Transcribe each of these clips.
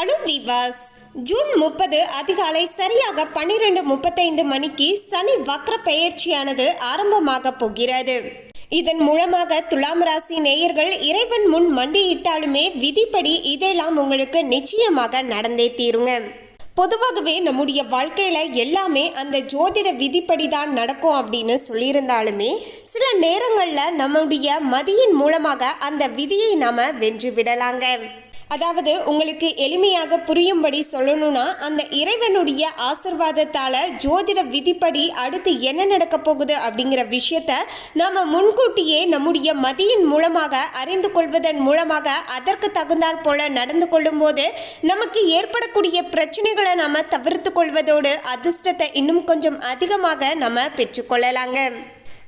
அனு விவாஸ் June முப்பது அதிகாலை சரியாக பன்னிரெண்டு முப்பத்தைந்து மணிக்கு சனி வக்ர பெயர்ச்சியானது ஆரம்பமாக போகிறது. இதன் மூலமாக துலாம் ராசி நேயர்கள் இறைவன் முன் மண்டியிட்டாலுமே விதிப்படி இதெல்லாம் உங்களுக்கு நிச்சயமாக நடந்தே தீருங்க. பொதுவாகவே நம்முடைய வாழ்க்கையில எல்லாமே அந்த ஜோதிட விதிப்படி தான் நடக்கும் அப்படின்னு சொல்லியிருந்தாலுமே சில நேரங்களில் நம்முடைய மதியின் மூலமாக அந்த விதியை நாம வென்று விடலாங்க. அதாவது உங்களுக்கு எளிமையாக புரியும்படி சொல்லணும்னா அந்த இறைவனுடைய ஆசிர்வாதத்தால் ஜோதிட விதிப்படி அடுத்து என்ன நடக்க போகுது அப்படிங்கிற விஷயத்த நாம் முன்கூட்டியே நம்முடைய மதியின் மூலமாக அறிந்து கொள்வதன் மூலமாக அதற்கு தகுந்தாற் போல நடந்து கொள்ளும்போது நமக்கு ஏற்படக்கூடிய பிரச்சனைகளை நாம் தவிர்த்து கொள்வதோடு அதிர்ஷ்டத்தை இன்னும் கொஞ்சம் அதிகமாக நம்ம பெற்றுக்கொள்ளலாங்க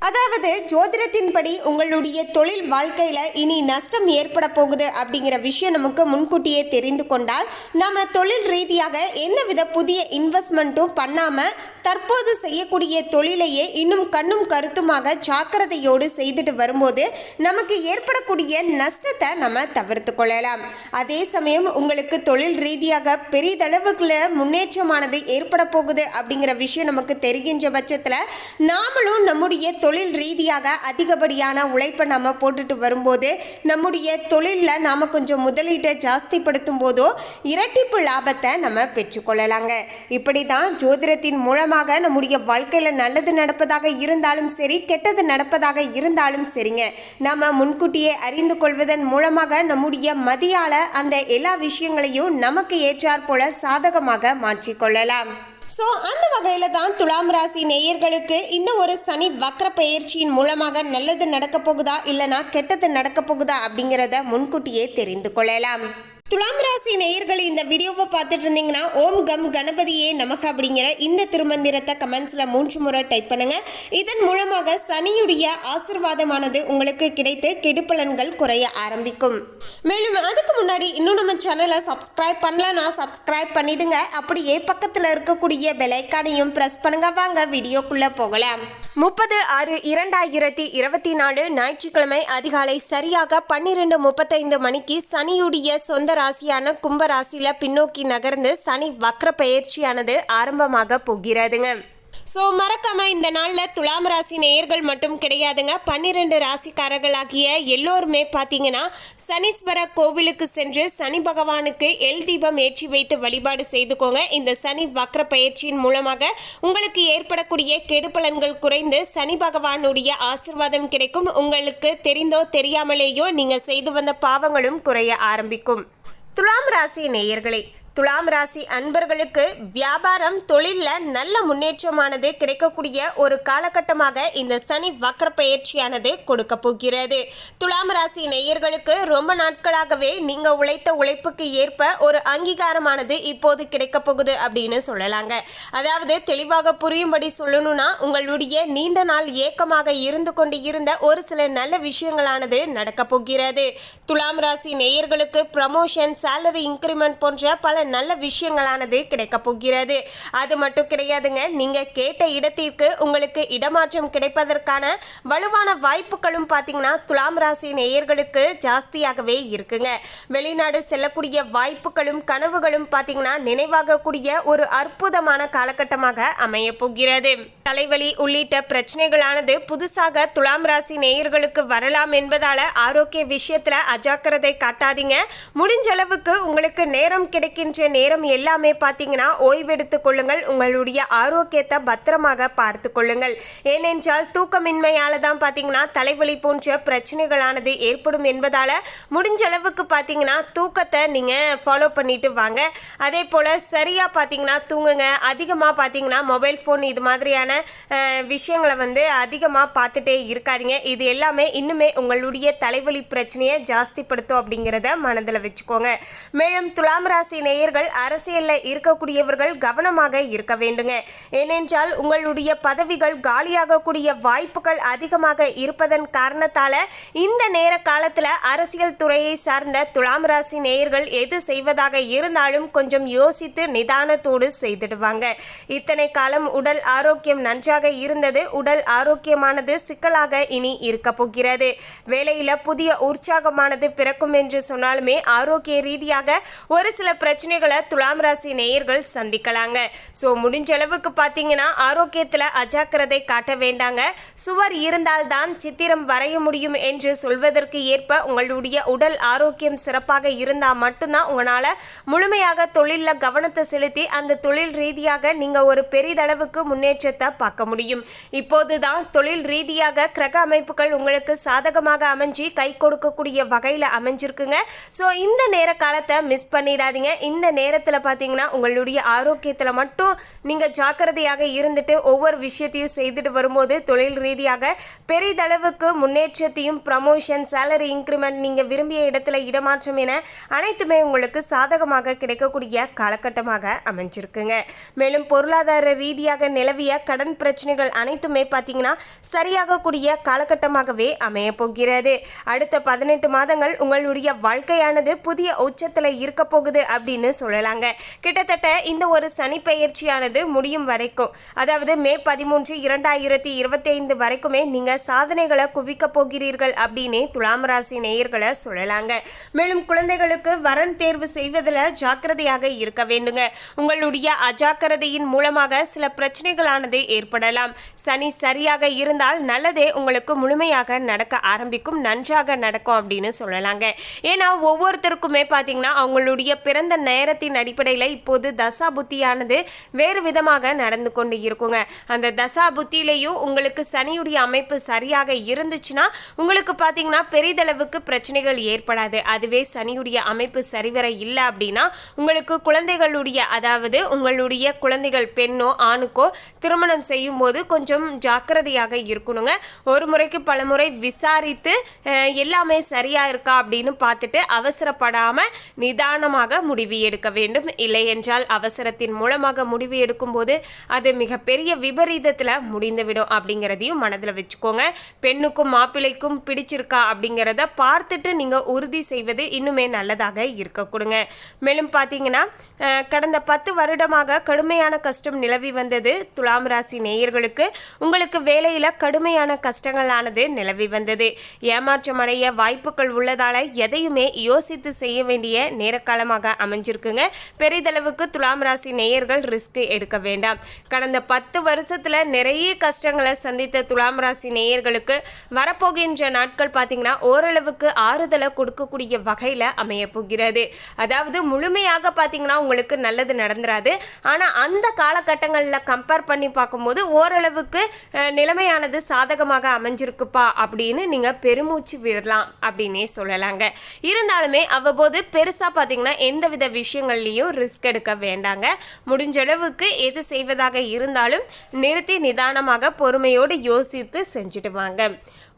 அதாவது ஜோதிடத்தின்படி உங்களுடைய தொழில் வாழ்க்கையில் இனி நஷ்டம் ஏற்பட போகுது அப்படிங்கிற விஷயம் நமக்கு முன்கூட்டியே தெரிந்து கொண்டால் நம்ம தொழில் ரீதியாக எந்தவித புதிய இன்வெஸ்ட்மெண்ட்டும் பண்ணாமல் தற்போது செய்யக்கூடிய தொழிலையே இன்னும் கண்ணும் கருத்துமாக ஜாக்கிரதையோடு செய்துட்டு வரும்போது நமக்கு ஏற்படக்கூடிய நஷ்டத்தை நம்ம தவிர்த்து கொள்ளலாம். அதே சமயம் உங்களுக்கு தொழில் ரீதியாக பெரிதளவுக்குள்ள முன்னேற்றமானது ஏற்பட போகுது அப்படிங்கிற விஷயம் நமக்கு தெரிகின்ற பட்சத்தில் நாமளும் நம்முடைய தொழில் ரீதியாக அதிகப்படியான உழைப்பை நம்ம போட்டுட்டு வரும்போது நம்முடைய தொழிலில் நாம் கொஞ்சம் முதலீட்டை ஜாஸ்திப்படுத்தும் போதோ இரட்டிப்பு லாபத்தை நம்ம பெற்றுக்கொள்ளலாங்க. இப்படி தான் ஜோதிடத்தின் மூலமாக நம்முடைய வாழ்க்கையில் நல்லது நடப்பதாக இருந்தாலும் சரி கெட்டது நடப்பதாக இருந்தாலும் சரிங்க. நம்ம முன்கூட்டியே அறிந்து கொள்வதன் மூலமாக நம்முடைய மதியால அந்த எல்லா விஷயங்களையும் நமக்கு ஏற்றாற்போல சாதகமாக மாற்றிக்கொள்ளலாம். ஸோ அந்த வகையில் தான் துலாம் ராசி நேயர்களுக்கு இந்த ஒரு சனி வக்ர பயிற்சியின் மூலமாக நல்லது நடக்க போகுதா இல்லைனா கெட்டது நடக்க போகுதா அப்படிங்கிறத முன்கூட்டியே தெரிந்து கொள்ளலாம். துலாம் ராசி நேயர்கள் இந்த வீடியோவை பார்த்துட்டு இருந்தீங்கன்னா ஓம் கம் கணபதியே நமக்கு அப்படிங்கிற இந்த திருமந்திரத்தை கமெண்ட்ஸில் மூன்று முறை டைப் பண்ணுங்க. இதன் மூலமாக சனியுடைய ஆசிர்வாதமானது உங்களுக்கு கிடைத்து கெடுப்பலன்கள் குறைய ஆரம்பிக்கும். மேலும் அதுக்கு முன்னாடி இன்னும் நம்ம சேனலை சப்ஸ்கிரைப் பண்ணலன்னா சப்ஸ்கிரைப் பண்ணிடுங்க. அப்படியே பக்கத்தில் இருக்கக்கூடிய பெலைக்கானையும் ப்ரெஸ் பண்ணுங்க. வாங்க வீடியோக்குள்ளே போகலாம். முப்பது ஆறு இரண்டாயிரத்தி இருபத்தி நாலு ஞாயிற்றுக்கிழமை அதிகாலை சரியாக பன்னிரெண்டு முப்பத்தைந்து மணிக்கு சனியுடைய சொந்த ராசியான கும்பராசியில் பின்னோக்கி நகர்ந்து சனி வக்ர பயிற்சியானது ஆரம்பமாக போகிறதுங்க. ஸோ மறக்காம இந்த நாளில் துலாம் ராசி நேயர்கள் மட்டும் கிடையாதுங்க. பன்னிரெண்டு ராசிக்காரர்களாகிய எல்லோருமே பார்த்தீங்கன்னா சனீஸ்வர கோவிலுக்கு சென்று சனி பகவானுக்கு எல் தீபம் ஏற்றி வைத்து வழிபாடு செய்துக்கோங்க. இந்த சனி வக்ர பயிற்சியின் மூலமாக உங்களுக்கு ஏற்படக்கூடிய கெடுபலன்கள் குறைந்து சனி பகவானுடைய ஆசிர்வாதம் கிடைக்கும். உங்களுக்கு தெரிந்தோ தெரியாமலேயோ நீங்கள் செய்து வந்த பாவங்களும் குறைய ஆரம்பிக்கும். துலாம் ராசி நேயர்களே துலாம் ராசி அன்பர்களுக்கு வியாபாரம் தொழிலில் நல்ல முன்னேற்றமானது கிடைக்கக்கூடிய ஒரு காலகட்டமாக இந்த சனி வக்கர பயிற்சியானது கொடுக்க போகிறது. துலாம் ராசி நேயர்களுக்கு ரொம்ப நாட்களாகவே நீங்கள் உழைத்த உழைப்புக்கு ஏற்ப ஒரு அங்கீகாரமானது இப்போது கிடைக்க போகுது அப்படின்னு சொல்லலாங்க. அதாவது தெளிவாக புரியும்படி சொல்லணும்னா உங்களுடைய நீண்ட நாள் ஏக்கமாக இருந்து கொண்டு இருந்த ஒரு சில நல்ல விஷயங்களானது நடக்க போகிறது. துலாம் ராசி நேயர்களுக்கு ப்ரமோஷன் சேலரி இன்க்ரிமெண்ட் போன்ற பல நல்ல விஷயங்களானது கிடைக்க போகிறது. அது மட்டும் கிடையாதுங்க நீங்க கேட்ட இடத்திற்கு உங்களுக்கு இடமாற்றம் கிடைப்பதற்கான வலுவான வாய்ப்புகளும் பார்த்தீங்கன்னா துலாம் ராசி நேயர்களுக்கு ஜாஸ்தியாகவே இருக்குங்க. வெளிநாடு செல்லக்கூடிய வாய்ப்புகளும் கனவுகளும் பார்த்தீங்கன்னா நினைவாகக்கூடிய ஒரு அற்புதமான காலகட்டமாக அமைய போகிறது. தலைவலி உள்ளிட்ட பிரச்சனைகளானது புதுசாக துலாம் ராசி நேயர்களுக்கு வரலாம் என்பதால ஆரோக்கிய விஷயத்துல அஜாக்கிரதை காட்டாதீங்க. முடிஞ்ச அளவுக்கு உங்களுக்கு நேரம் கிடைக்கின்ற நேரம் எல்லாமே பார்த்தீங்கன்னா ஓய்வெடுத்துக் கொள்ளுங்கள். உங்களுடைய ஆரோக்கியத்தை பத்திரமாக பார்த்து கொள்ளுங்கள். ஏனென்றால் தூக்கமின்மையால தான் பார்த்தீங்கன்னா தலைவலி போன்ற பிரச்சனைகளானது ஏற்படும் என்பதால் முடிஞ்ச அளவுக்கு பார்த்தீங்கன்னா தூக்கத்தை நீங்கள் ஃபாலோ பண்ணிட்டு வாங்க. அதே போல் சரியாக பார்த்தீங்கன்னா தூங்குங்க. அதிகமாக பார்த்தீங்கன்னா மொபைல் ஃபோன் இது மாதிரியான விஷயங்களை வந்து அதிகமாக பார்த்துட்டே இருக்காதீங்க. இது எல்லாமே இன்னுமே உங்களுடைய தலைவலி பிரச்சனையை ஜாஸ்திப்படுத்தும் அப்படிங்கிறத மனதில் வச்சுக்கோங்க. மேலும் துலாம் ராசி நேயர்கள் அரசியலில் இருக்கக்கூடியவர்கள் கவனமாக இருக்க வேண்டுங்க. ஏனென்றால் உங்களுடைய பதவிகள் காலியாகக்கூடிய வாய்ப்புகள் அதிகமாக இருப்பதன் காரணத்தால இந்த நேர காலத்தில் அரசியல் துறையை சார்ந்த துலாம் ராசி நேயர்கள் எது செய்வதாக இருந்தாலும் கொஞ்சம் யோசித்து நிதானத்தோடு செய்திடுவாங்க. இத்தனை காலம் உடல் ஆரோக்கியம் நன்றாக இருந்தது. உடல் ஆரோக்கியமானது சிக்கலாக இனி இருக்க போகிறது. வேலையில புதிய உற்சாகமானது பிறக்கும் என்று சொன்னாலுமே ஆரோக்கிய ரீதியாக ஒரு சில பிரச்சனை பிரச்சனைகளை துலாம் ராசி நேயர்கள் சந்திக்கலாங்க. ஸோ முடிஞ்ச அளவுக்கு பார்த்தீங்கன்னா ஆரோக்கியத்தில் அஜாக்கிரதை காட்ட வேண்டாங்க. சுவர் இருந்தால்தான் சித்திரம் வரைய முடியும் என்று சொல்வதற்கு ஏற்ப உங்களுடைய உடல் ஆரோக்கியம் சிறப்பாக இருந்தால் மட்டும்தான் உங்களால் முழுமையாக தொழிலில் கவனத்தை செலுத்தி அந்த தொழில் ரீதியாக நீங்கள் ஒரு பெரிதளவுக்கு முன்னேற்றத்தை பார்க்க முடியும். இப்போது தான் தொழில் ரீதியாக கிரக அமைப்புகள் உங்களுக்கு சாதகமாக அமைஞ்சு கை கொடுக்கக்கூடிய வகையில் அமைஞ்சிருக்குங்க. ஸோ இந்த நேர காலத்தை மிஸ் பண்ணிடாதீங்க. இந்த இந்த நேரத்தில் பார்த்தீங்கன்னா உங்களுடைய ஆரோக்கியத்தில் மட்டும் நீங்கள் ஜாக்கிரதையாக இருந்துட்டு ஒவ்வொரு விஷயத்தையும் செய்துட்டு வரும்போது தொழில் ரீதியாக பெரிதளவுக்கு முன்னேற்றத்தையும் ப்ரமோஷன் சேலரி இன்க்ரிமெண்ட் நீங்கள் விரும்பிய இடத்துல இடமாற்றம் என அனைத்துமே உங்களுக்கு சாதகமாக கிடைக்கக்கூடிய காலகட்டமாக அமைஞ்சிருக்குங்க. மேலும் பொருளாதார ரீதியாக நிலவிய கடன் பிரச்சனைகள் அனைத்துமே பார்த்தீங்கன்னா சரியாகக்கூடிய காலகட்டமாகவே அமைய போகிறது. அடுத்த பதினெட்டு மாதங்கள் உங்களுடைய வாழ்க்கையானது புதிய உச்சத்தில் இருக்க போகுது அப்படின்னு சொல்லலாங்க. கிட்டத்தட்ட இந்த ஒரு சனி பயிற்சியானது முடியும் வரைக்கும். அதாவது மே பதிமூன்று இரண்டாயிரத்தி இருபத்தி ஐந்து வரைக்குமே நீங்கள் சாதனைகளை குவிக்க போகிறீர்கள் அப்படின்னு துலாம் ராசி நேயர்களை சொல்லலாங்க. மேலும் குழந்தைகளுக்கு வரன் தேர்வு செய்வதில் ஜாக்கிரதையாக இருக்க வேண்டுங்க. உங்களுடைய அஜாக்கிரதையின் மூலமாக சில பிரச்சனைகளானது ஏற்படலாம். சனி சரியாக இருந்தால் நல்லதே உங்களுக்கு முழுமையாக நடக்க ஆரம்பிக்கும் நன்றாக நடக்கும் அப்படின்னு சொல்லலாங்க. ஏன்னா ஒவ்வொருத்தருக்குமே பார்த்தீங்கன்னா அவங்களுடைய பிறந்த நேரத்தின் அடிப்படையில் இப்போது தசா புத்தியானது வேறு விதமாக நடந்து கொண்டு இருக்குங்க. அந்த தசா புத்தியிலையும் உங்களுக்கு சனியுடைய அமைப்பு சரியாக இருந்துச்சுன்னா உங்களுக்கு பார்த்தீங்கன்னா பெரிதளவுக்கு பிரச்சனைகள் ஏற்படாது. அதுவே சனியுடைய அமைப்பு சரிவர இல்லை அப்படின்னா உங்களுக்கு குழந்தைகளுடைய அதாவது உங்களுடைய குழந்தைகள் பெண்ணோ ஆணுக்கோ திருமணம் செய்யும் போது கொஞ்சம் ஜாக்கிரதையாக இருக்கணுங்க. ஒரு முறைக்கு பல முறை விசாரித்து எல்லாமே சரியா இருக்கா அப்படின்னு பார்த்துட்டு அவசரப்படாமல் நிதானமாக முடிவு எடுக்க வேண்டும். இல்லை என்றால் அவசரத்தின் மூலமாக முடிவு எடுக்கும்போது அது மிகப்பெரிய விபரீதத்தில் முடிந்துவிடும் அப்படிங்கிறதையும் மனதில் வச்சுக்கோங்க. பெண்ணுக்கும் மாப்பிள்ளைக்கும் பிடிச்சிருக்கா அப்படிங்கிறத பார்த்துட்டு நீங்கள் உறுதி செய்வது இன்னுமே நல்லதாக இருக்க கொடுங்க. மேலும் பார்த்தீங்கன்னா கடந்த பத்து வருடமாக கடுமையான கஷ்டம் நிலவி வந்தது துலாம் ராசி நேயர்களுக்கு. உங்களுக்கு வேலையில் கடுமையான கஷ்டங்களானது நிலவி வந்தது. ஏமாற்றம் அடைய வாய்ப்புகள் உள்ளதால் எதையுமே யோசித்து செய்ய வேண்டிய நேரக்காலமாக அமைஞ்சிருக்குங்க பெரிதளவுக்கு துலாம் ராசி நேயர்கள் ரிஸ்க் எடுக்க வேண்டாம். கடந்த பத்து வருஷத்துல நிறைய கஷ்டங்களை சந்தித்த துலாம் ராசி நேயர்களுக்கு வரப்போகின்ற நாட்கள் பார்த்தீங்கன்னா ஓரளவுக்கு ஆறுதலை கொடுக்கக்கூடிய வகையில் அமைய போகிறது. அதாவது முழுமையாக பார்த்தீங்கன்னா உங்களுக்கு நல்லது நடந்துராது. ஆனால் அந்த காலகட்டங்களில் கம்பேர் பண்ணி பார்க்கும்போது ஓரளவுக்கு நிலைமையானது சாதகமாக அமைஞ்சிருக்குப்பா அப்படின்னு நீங்கள் பெருமூச்சு விடலாம் அப்படின்னே சொல்லலாங்க. இருந்தாலுமே அவ்வப்போது பெருசாக பார்த்தீங்கன்னா எந்தவித விஷயங்கள்லேயும் ரிஸ்க் எடுக்க வேண்டாங்க. முடிஞ்ச அளவுக்கு எது செய்வதாக இருந்தாலும் நிறுத்தி நிதானமாக பொறுமையோடு யோசித்து செஞ்சுட்டு வாங்க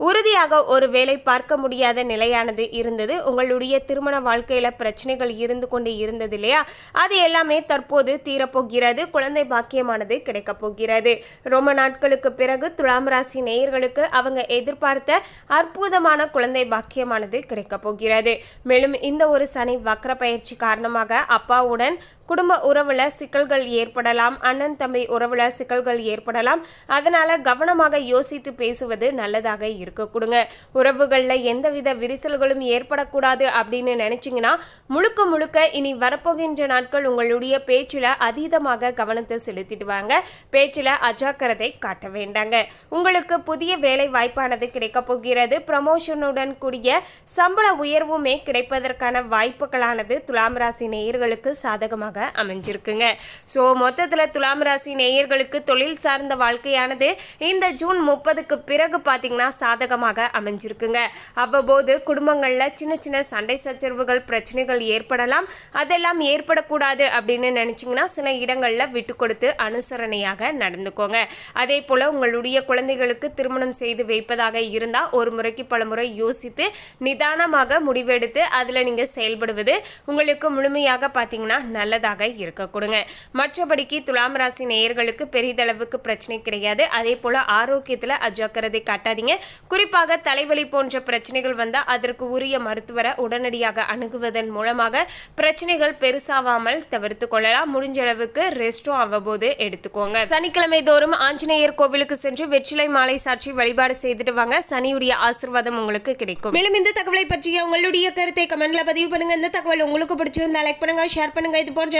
உறுதியாக ஒரு வேலை பார்க்க முடியாத நிலையானது இருந்தது. உங்களுடைய திருமண வாழ்க்கையில் பிரச்சனைகள் இருந்து கொண்டு இருந்தது இல்லையா? அது எல்லாமே தற்போது தீரப்போகிறது. குழந்தை பாக்கியமானது கிடைக்கப் போகிறது. ரொம்ப நாட்களுக்கு பிறகு துலாம் ராசி நேயர்களுக்கு அவங்க எதிர்பார்த்த அற்புதமான குழந்தை பாக்கியமானது கிடைக்கப் போகிறது. மேலும் இந்த ஒரு சனி வக்கர பயிற்சி காரணமாக அப்பாவுடன் குடும்ப உறவுல சிக்கல்கள் ஏற்படலாம் அண்ணன் தம்பி உறவுல சிக்கல்கள் ஏற்படலாம். அதனால கவனமாக யோசித்து பேசுவது நல்லதாக இருக்க. கொடுங்க. உறவுகளில் எந்தவித விரிசல்களும் ஏற்படக்கூடாது அப்படின்னு நினச்சிங்கன்னா முழுக்க முழுக்க இனி வரப்போகின்ற நாட்கள் உங்களுடைய பேச்சில் அதீதமாக கவனத்தை செலுத்திட்டு வாங்க. பேச்சில் அஜாக்கிரதை காட்ட வேண்டாங்க. உங்களுக்கு புதிய வேலை வாய்ப்பானது கிடைக்கப் போகிறது. ப்ரமோஷனுடன் கூடிய சம்பள உயர்வுமே கிடைப்பதற்கான வாய்ப்புகளானது துலாம் ராசி நேயர்களுக்கு சாதகமாக அமைஞ்சிருக்குங்க. ஸோ மொத்தத்தில் துலாம் ராசி நேயர்களுக்கு தொழில் சார்ந்த வாழ்க்கையானது இந்த ஜூன் முப்பதுக்கு பிறகு பார்த்தீங்கன்னா சாதகமாக அமைஞ்சிருக்குங்க. அவ்வப்போது குடும்பங்களில் சின்ன சின்ன சண்டை சச்சரவுகள் பிரச்சனைகள் ஏற்படலாம். அதெல்லாம் ஏற்படக்கூடாது அப்படின்னு நினச்சிங்கன்னா சில இடங்களில் விட்டு கொடுத்து அனுசரணையாக நடந்துக்கோங்க. அதே போல் உங்களுடைய குழந்தைகளுக்கு திருமணம் செய்து வைப்பதாக இருந்தால் ஒரு முறைக்கு பல முறை யோசித்து நிதானமாக முடிவெடுத்து அதில் நீங்கள் செயல்படுவது உங்களுக்கு முழுமையாக பார்த்தீங்கன்னா நல்லதாக உகந்ததாக இருக்க கொடுங்க. மற்றபடிக்கு துலாம் ராசி நேயர்களுக்கு பெரிதளவுக்கு பிரச்சனை கிடையாது. அதே போல ஆரோக்கியத்தில் அஜாக்கிரதை காட்டாதீங்க. குறிப்பாக தலைவலி போன்ற பிரச்சனைகள் வந்தால் அதற்கு உரிய மருத்துவரை உடனடியாக அணுகுவதன் மூலமாக பிரச்சனைகள் பெருசாவாமல் தவிர்த்து கொள்ளலாம். முடிஞ்ச அளவுக்கு ரெஸ்டும் அவ்வப்போது எடுத்துக்கோங்க. சனிக்கிழமை தோறும் ஆஞ்சநேயர் கோவிலுக்கு சென்று வெற்றிலை மாலை சாற்றி வழிபாடு செய்துட்டு வாங்க. சனியுடைய ஆசிர்வாதம் உங்களுக்கு கிடைக்கும். மேலும் இந்த தகவலை பற்றிய உங்களுடைய கருத்தை கமெண்ட்ல பதிவு பண்ணுங்க. இந்த தகவல் உங்களுக்கு பிடிச்சிருந்தா லைக் பண்ணுங்க ஷேர் பண்ணுங்க. இது போன்ற